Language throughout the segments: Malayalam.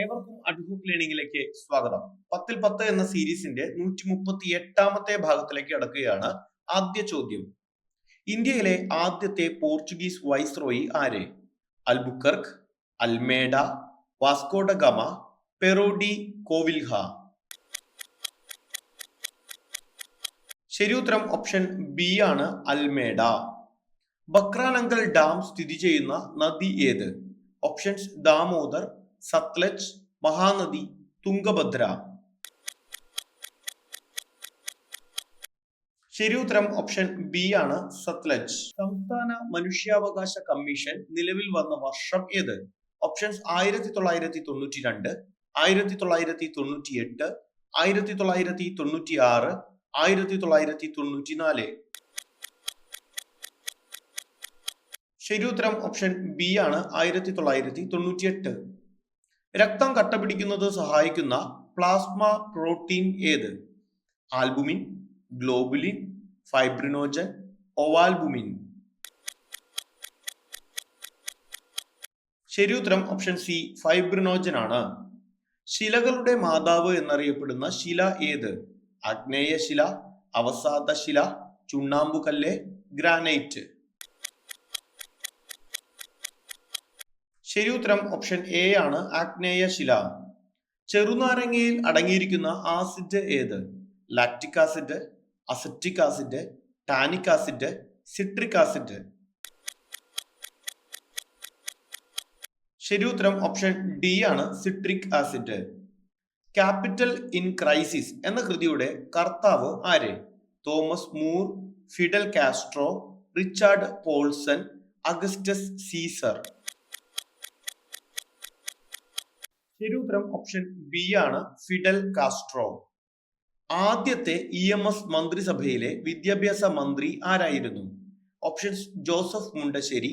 ഏവർക്കും അഡ്ഹൂക്ക് ലേണിംഗിലേക്ക് സ്വാഗതം. പത്തിൽ പത്ത് എന്ന സീരീസിന്റെ നൂറ്റി മുപ്പത്തി എട്ടാമത്തെ ഭാഗത്തിലേക്ക് അടക്കുകയാണ് ആദ്യ ചോദ്യം. ഇന്ത്യയിലെ ആദ്യത്തെ പോർച്ചുഗീസ് വൈസ്രോയി ആര്? അൽബുക്കർക്ക് അൽമേഡ വാസ്കോഡ ഗമ പെറോഡി കോവിൽഹ. ശരിയുത്തരം ഓപ്ഷൻ ബി ആണ് അൽമേഡ. ബക്രാനങ്കൽ ഡാം സ്ഥിതി ചെയ്യുന്ന നദി ഏത്? ഓപ്ഷൻസ് ദാമോദർ സത്ലജ് മഹാനദി തുംഗഭദ്ര. ശരിയുത്തരം ഓപ്ഷൻ ബി ആണ് സത്ലജ്. സംസ്ഥാന മനുഷ്യാവകാശ കമ്മീഷൻ നിലവിൽ വന്ന വർഷം ഏത്? ഓപ്ഷൻസ് ആയിരത്തി തൊള്ളായിരത്തി തൊണ്ണൂറ്റി രണ്ട് ആയിരത്തി തൊള്ളായിരത്തി തൊണ്ണൂറ്റി എട്ട് ആയിരത്തി തൊള്ളായിരത്തി തൊണ്ണൂറ്റി ആറ് ആയിരത്തി തൊള്ളായിരത്തി തൊണ്ണൂറ്റി നാല് ശരിയുത്തരം ഓപ്ഷൻ ബി ആണ് ആയിരത്തി തൊള്ളായിരത്തി തൊണ്ണൂറ്റി എട്ട് രക്തം കട്ടപിടിക്കുന്നത് സഹായിക്കുന്ന പ്ലാസ്മ പ്രോട്ടീൻ ഏത്? Albumin globulin fibrinogen ovalbumin. ഉത്തരം ഓപ്ഷൻ സി ഫൈബ്രിനോജൻ ആണ്. ശിലകളുടെ മാതാവ് എന്നറിയപ്പെടുന്ന ശില ഏത്? അഗ്നേയ ശില അവസാദ ശില ചുണ്ണാമ്പുകല്ല് ഗ്രാനൈറ്റ്. ശരിയുത്തരം ഓപ്ഷൻ എ ആണ് ആഗ്നേയ ശില. ചെറുനാരങ്ങയിൽ അടങ്ങിയിരിക്കുന്ന ആസിഡ് ഏത്? Lactic acid acetic acid tannic acid citric acid ശരി ഉത്തരം ഓപ്ഷൻ ഡി ആണ് citric acid capital in crisis എന്ന കൃതിയുടെ കർത്താവ് ആര്? Thomas More Fidel Castro Richard Paulson Augustus Caesar. ശരിയുത്തരം ഓപ്ഷൻ ബി ആണ് ഫിഡൽ കാസ്ട്രോ ആദ്യത്തെ ഇ എം എസ് മന്ത്രിസഭയിലെ വിദ്യാഭ്യാസ മന്ത്രി ആരായിരുന്നു? Options Joseph Mundassery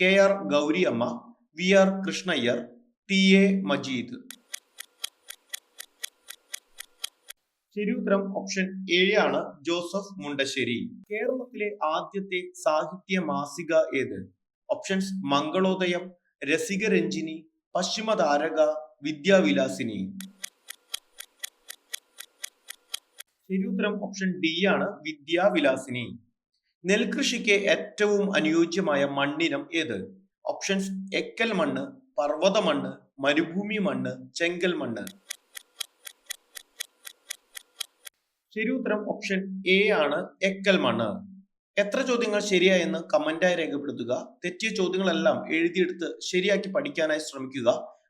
K R Gouri Amma V R Krishna Iyer T A Majeed. ശരി ഉത്തരം ഓപ്ഷൻ എ ആണ് ജോസഫ് മുണ്ടശ്ശേരി കേരളത്തിലെ ആദ്യത്തെ സാഹിത്യ മാസിക ഏത്? ഓപ്ഷൻസ് മംഗളോദയം രസികരഞ്ജിനി പശ്ചിമതാരക വിദ്യാവിലാസിനി. ശരിയുത്തരം ഓപ്ഷൻ ഡി ആണ് വിദ്യാവിലാസിനി. നെൽകൃഷിക്ക് ഏറ്റവും അനുയോജ്യമായ മണ്ണിനം ഏത്? ഓപ്ഷൻസ് എക്കൽ മണ്ണ് പർവത മണ്ണ് മരുഭൂമി മണ്ണ് ചെങ്കൽ മണ്ണ്. ശരിയുത്തരം ഓപ്ഷൻ എ ആണ് എക്കൽ മണ്ണ്. എത്ര ചോദ്യങ്ങൾ ശരിയായെന്ന് കമന്റായി രേഖപ്പെടുത്തുക. തെറ്റിയ ചോദ്യങ്ങളെല്ലാം എഴുതിയെടുത്ത് ശരിയാക്കി പഠിക്കാനായി ശ്രമിക്കുക.